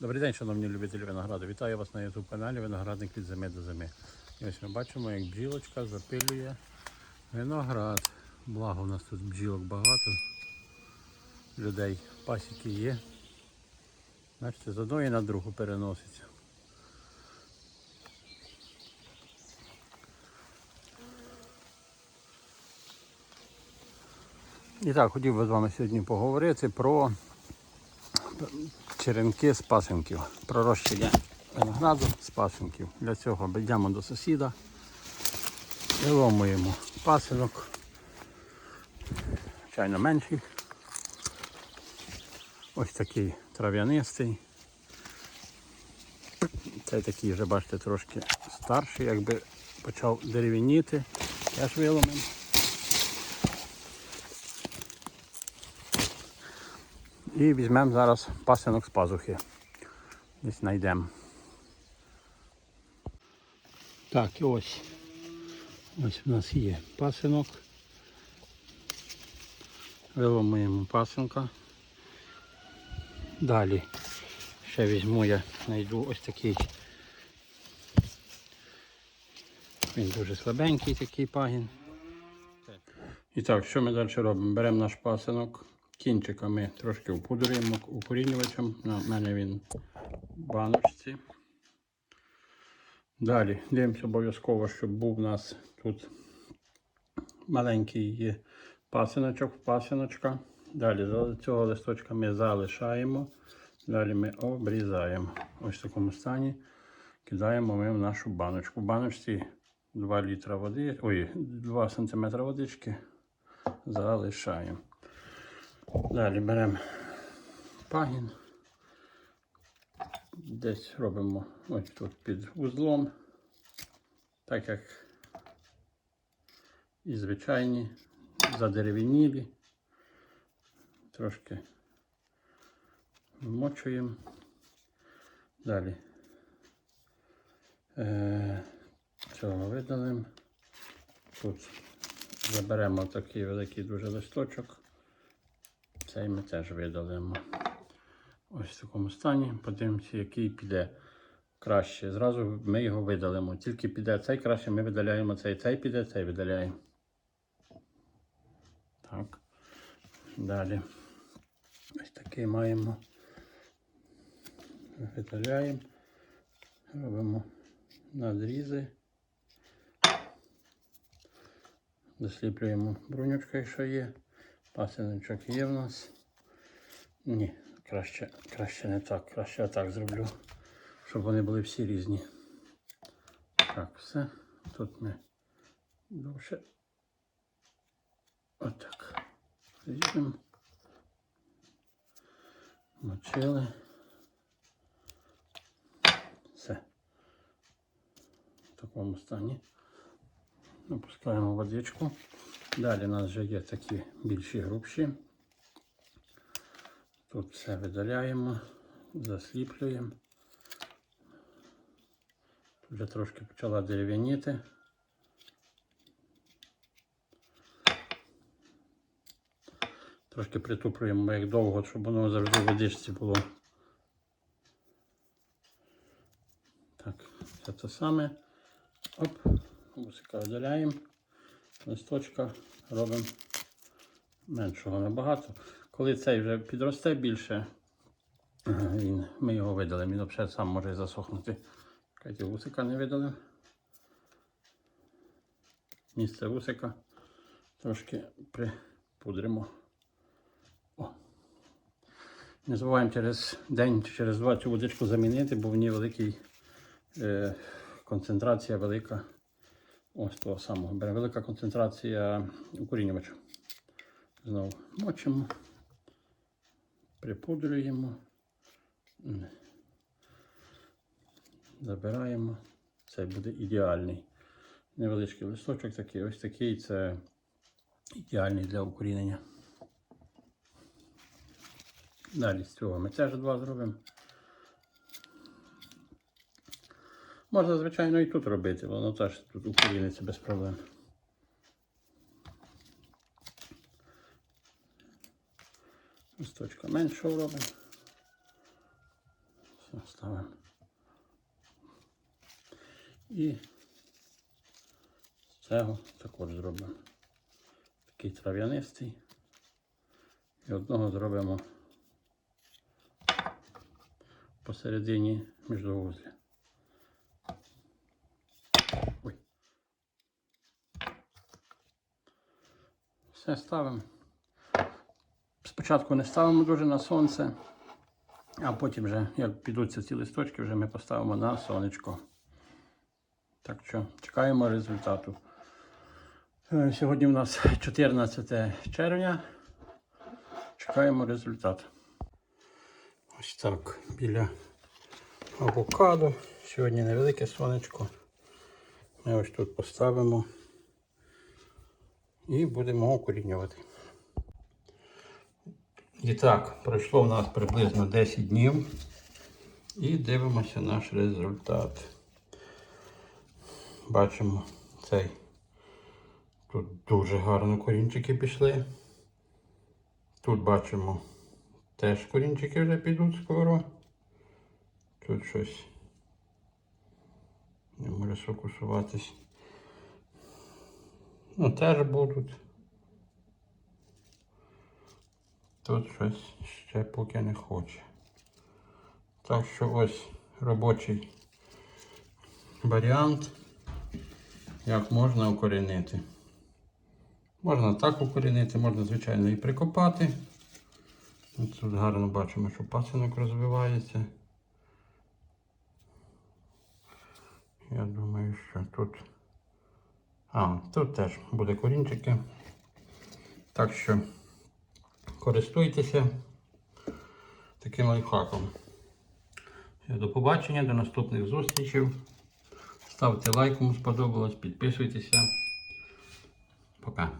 Добрий день, шановні любителі винограду. Вітаю вас на YouTube каналі Виноградник від зими до зими. І ось ми бачимо, як бджілочка запилює виноград. Благо у нас тут бджілок багато. Людей пасіки є. Бачите, з одної на другу переноситься. І так, хотів би з вами сьогодні поговорити про черенки з пасинків. Пророщення винограду з пасинків. Для цього йдемо до сусіда, виломуємо пасинок, звичайно менший. Ось такий трав'янистий. Цей такий вже, бачите, трошки старший, якби почав дерев'яніти. Теж виломимо. І візьмемо зараз пасинок з пазухи. Десь знайдемо. Так, ось. Ось у нас є пасинок. Виломуємо пасинка. Далі ще візьму я, знайду ось такий. Він дуже слабенький такий пагін. І так, що ми далі робимо? Беремо наш пасинок, кінчиками трошки упудрюємо укорінювачем. На мене він в баночці. Далі дивимося обов'язково, щоб був у нас тут маленький пасиночок, пасиночка. Далі цього листочка ми залишаємо. Далі ми обрізаємо. Ось в такому стані. Кидаємо ми в нашу баночку. В баночці 2 літра води, ой, 2 см водички залишаємо. Далі беремо пагін. Десь робимо ось тут під вузлом, так як і звичайні задерев'янілі. Трошки вмочуємо. Далі е, цього видалимо. Тут заберемо такий великий дуже листочок. Цей ми теж видалимо. Ось в такому стані. Подивимося, який піде краще. Зразу ми його видалимо. Тільки піде цей краще, ми видаляємо цей, цей піде, цей видаляємо. Так. Далі. Ось такий маємо. Видаляємо. Робимо надрізи. Досліплюємо брунючка, якщо є. Пасиночок є в нас. Ні, краще, краще не так. Краще я так зроблю, щоб вони були всі різні. Так, все. Тут ми довше. Отак. Ріжемо. Мочили. Все. В такому стані. Опускаємо водичку. Далі у нас вже є такі більші грубші. Тут все видаляємо, засліплюємо. Тут вже трошки почала дерев'яніти. Трошки притуплюємо як довго, щоб воно завжди в водичці було. Так, це те саме. Оп, гусика видаляємо листочка робимо меншого набагато. Коли цей вже підросте більше, він, ми його видалимо, він взагалі сам може засохнути. Чекайте, вусика не видалив. Місце вусика трошки припудримо. О. Не забуваємо через день чи через два цю водичку замінити, бо в ній великий е, концентрація велика. Ось того самого. Бере велика концентрація укорінювача. Знову мочимо, припудрюємо, забираємо. Це буде ідеальний. Невеличкий листочок такий, ось такий це ідеальний для укорінення. Далі з цього ми теж два зробимо. Можна, звичайно, і тут робити, воно теж тут укоріниться без проблем. Листочка меншого робимо. Все, ставимо. І з цього також зробимо. Такий трав'янистий. І одного зробимо посередині міждовузля. Все ставимо. Спочатку не ставимо дуже на сонце, а потім вже, як підуться ці листочки, вже ми поставимо на сонечко. Так що чекаємо результату. Е, Сьогодні у нас 14 червня. Чекаємо результат. Ось так, біля авокадо. Сьогодні невелике сонечко. Ми ось тут поставимо і будемо окорінювати. І так, пройшло в нас приблизно 10 днів. І дивимося наш результат. Бачимо цей. Тут дуже гарно корінчики пішли. Тут бачимо теж корінчики вже підуть скоро. Тут щось не може сфокусуватись. Ну, теж будуть. Тут щось ще поки не хоче. Так що ось робочий варіант, як можна укорінити. Можна так укорінити, можна, звичайно, і прикопати. Тут гарно бачимо, що пасинок розвивається. Я думаю, що тут. А, тут теж буде корінчики. Так що користуйтеся таким лайфхаком. До побачення, до наступних зустрічей. Ставте лайк, кому сподобалось, підписуйтеся. Пока.